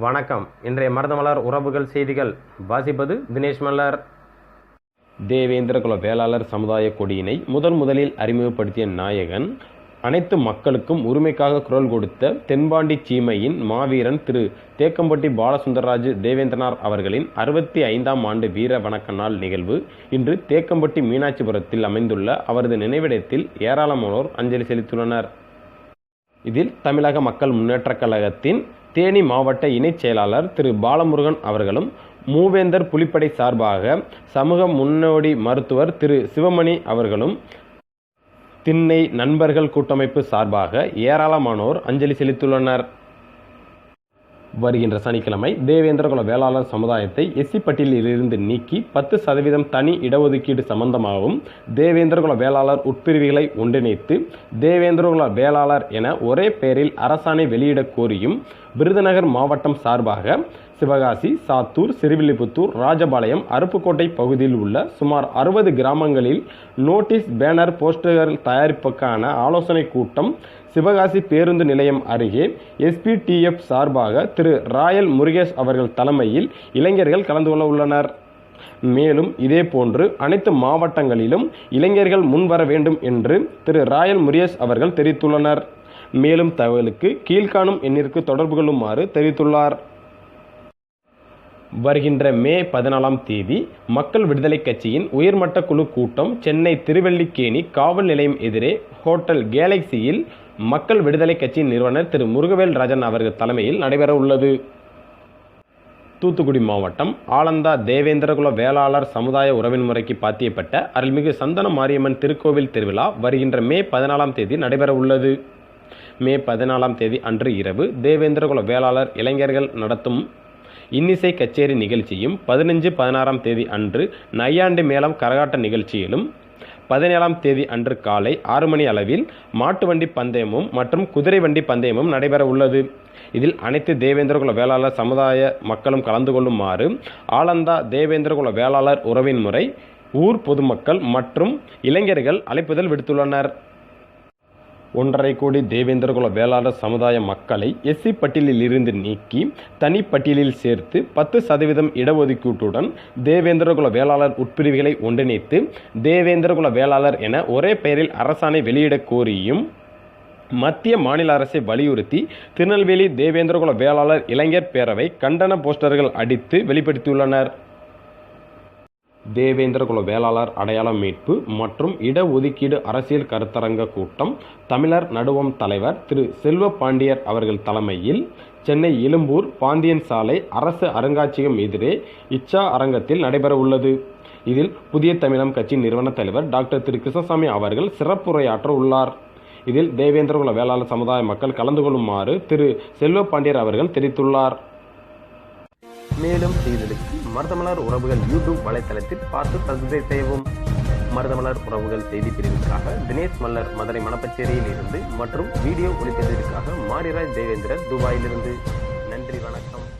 வணக்கம். இன்றைய மருதமலர் உறவுகள் செய்திகள். வாசிப்பது தினேஷ் மலர் தேவேந்திர குல வேளாளர் சமுதாய கொடியினை முதன் முதலில் அறிமுகப்படுத்திய நாயகன் அனைத்து மக்களுக்கும் உரிமைக்காக குரல் கொடுத்த தென்பாண்டி சீமையின் மாவீரன் திரு தேக்கம்பட்டி பாலசுந்தரராஜு தேவேந்திரனார் அவர்களின் அறுபத்தி ஐந்தாம் ஆண்டு வீர வணக்க நாள் நிகழ்வு இன்று தேக்கம்பட்டி மீனாட்சிபுரத்தில் அமைந்துள்ள அவரது நினைவிடத்தில் ஏராளமானோர் அஞ்சலி செலுத்தியுள்ளனர். இதில் தமிழக மக்கள் முன்னேற்றக் கழகத்தின் தேனி மாவட்ட இணைச் செயலாளர் திரு பாலமுருகன் அவர்களும் மூவேந்தர் புலிப்படை சார்பாக சமூக முன்னோடி மருத்துவர் திரு சிவமணி அவர்களும் திண்ணை நண்பர்கள் கூட்டமைப்பு சார்பாக ஏராளமானோர் அஞ்சலி செலுத்தியுள்ளனர். வருகின்ற சனிக்கிழமை தேவேந்திரகுல வேளாளர் சமுதாயத்தை எஸ்சி பட்டியலில் இருந்து நீக்கி பத்து சதவீதம் தனி இடஒதுக்கீடு சம்பந்தமாகவும் தேவேந்திரகுல வேளாளர் உட்பிரிவுகளை ஒன்றிணைத்து தேவேந்திரகுல வேளாளர் என ஒரே பெயரில் அரசாணை வெளியிடக் கோரியும் விருதுநகர் மாவட்டம் சார்பாக சிவகாசி சாத்தூர் சிறுவில்லிபுத்தூர் ராஜபாளையம் அருப்புக்கோட்டை பகுதியில் உள்ள சுமார் அறுபது கிராமங்களில் நோட்டீஸ் பேனர் போஸ்டர்கள் தயாரிப்புக்கான ஆலோசனை கூட்டம் சிவகாசி பேருந்து நிலையம் அருகே எஸ்பிடிஎஃப் சார்பாக திரு ராயல் முருகேஷ் அவர்கள் தலைமையில் இளைஞர்கள் கலந்து கொள்ள உள்ளனர். மேலும் இதேபோன்று அனைத்து மாவட்டங்களிலும் இளைஞர்கள் முன்வர வேண்டும் என்று திரு ராயல் முருகேஷ் அவர்கள் தெரிவித்துள்ளனர். மேலும் தகவலுக்கு கீழ்காணும் எண்ணிற்கு தொடர்பு கொள்ளுமாறு தெரிவித்துள்ளார். வருகின்ற மே பதினாலாம் தேதி மக்கள் விடுதலை கட்சியின் உயர்மட்ட குழு கூட்டம் சென்னை திருவல்லிக்கேணி காவல் நிலையம் எதிரே ஹோட்டல் கேலக்சியில் மக்கள் விடுதலை கட்சியின் நிறுவனர் திரு முருகவேல் ராஜன் அவர்கள் தலைமையில் நடைபெற உள்ளது. தூத்துக்குடி மாவட்டம் ஆலந்தா தேவேந்திரகுல வேளாளர் சமுதாய உறவின் முறைக்கு பாத்தியப்பட்ட அருள்மிகு சந்தன மாரியம்மன் திருக்கோவில் திருவிழா வருகின்ற மே பதினாலாம் தேதி நடைபெற உள்ளது. மே பதினாலாம் தேதி அன்று இரவு தேவேந்திரகுல வேளாளர் இளைஞர்கள் நடத்தும் இன்னிசை கச்சேரி நிகழ்ச்சியும் பதினஞ்சு பதினாறாம் தேதி அன்று நையாண்டு மேளம் கரகாட்ட நிகழ்ச்சியிலும் பதினேழாம் தேதி அன்று காலை ஆறு மணி அளவில் மாட்டு வண்டி பந்தயமும் மற்றும் குதிரை வண்டி பந்தயமும் நடைபெற உள்ளது. இதில் அனைத்து தேவேந்திரகுல வேளாளர் சமுதாய மக்களும் கலந்து கொள்ளுமாறு ஆலந்தா தேவேந்திரகுல வேளாளர் உறவின் முறை ஊர் பொதுமக்கள் மற்றும் இளைஞர்கள் அழைப்புதல் விடுத்துள்ளனர். ஒன்றரை கோடி தேவேந்திரகுல வேளாளர் சமுதாய மக்களை எஸ்சி பட்டியலில் இருந்து நீக்கி தனி பட்டியலில் சேர்த்து பத்து சதவீதம் இடஒதுக்கீட்டுடன் தேவேந்திரகுல வேளாளர் உட்பிரிவுகளை ஒன்றிணைத்து தேவேந்திரகுல வேளாளர் என ஒரே பெயரில் அரசாணை வெளியிடக் கோரியும் மத்திய மாநில அரசை வலியுறுத்தி திருநெல்வேலி தேவேந்திரகுல வேளாளர் இளைஞர் பேரவை கண்டன போஸ்டர்கள் அடித்து வெளிப்படுத்தியுள்ளனர். தேவேந்திரகுல வேளாளர் அடையாள மீட்பு மற்றும் இடஒதுக்கீடு அரசியல் கருத்தரங்க கூட்டம் தமிழர் நடுவம் தலைவர் திரு செல்வ பாண்டியர் அவர்கள் தலைமையில் சென்னை எழும்பூர் பாந்தியன் சாலை அரசு அருங்காட்சியகம் எதிரே இச்சா அரங்கத்தில் நடைபெற உள்ளது இதில் புதிய தமிழம் கட்சியின் நிறுவன தலைவர் டாக்டர் திரு கிருஷ்ணசாமி அவர்கள் சிறப்புரையாற்ற உள்ளார். இதில் தேவேந்திரகுல வேளாளர் சமுதாய மக்கள் கலந்து கொள்ளுமாறு திரு செல்வ பாண்டியர் அவர்கள் தெரிவித்துள்ளார். மேலும் செய்திகளுக்கு மருதமலர் உறவுகள் யூடியூப் வலைத்தளத்தில் பார்த்து சப்ஸ்கிரைப் செய்யவும். மருதமலர் உறவுகள் செய்தி பிரிவுக்காக தினேஷ் மல்லர் மதுரை மணப்பச்சேரியில் இருந்து மற்றும் வீடியோ ஒளிப்பதிவிற்காக மாரிராஜ் தேவேந்திரன் துபாயிலிருந்து. நன்றி வணக்கம்.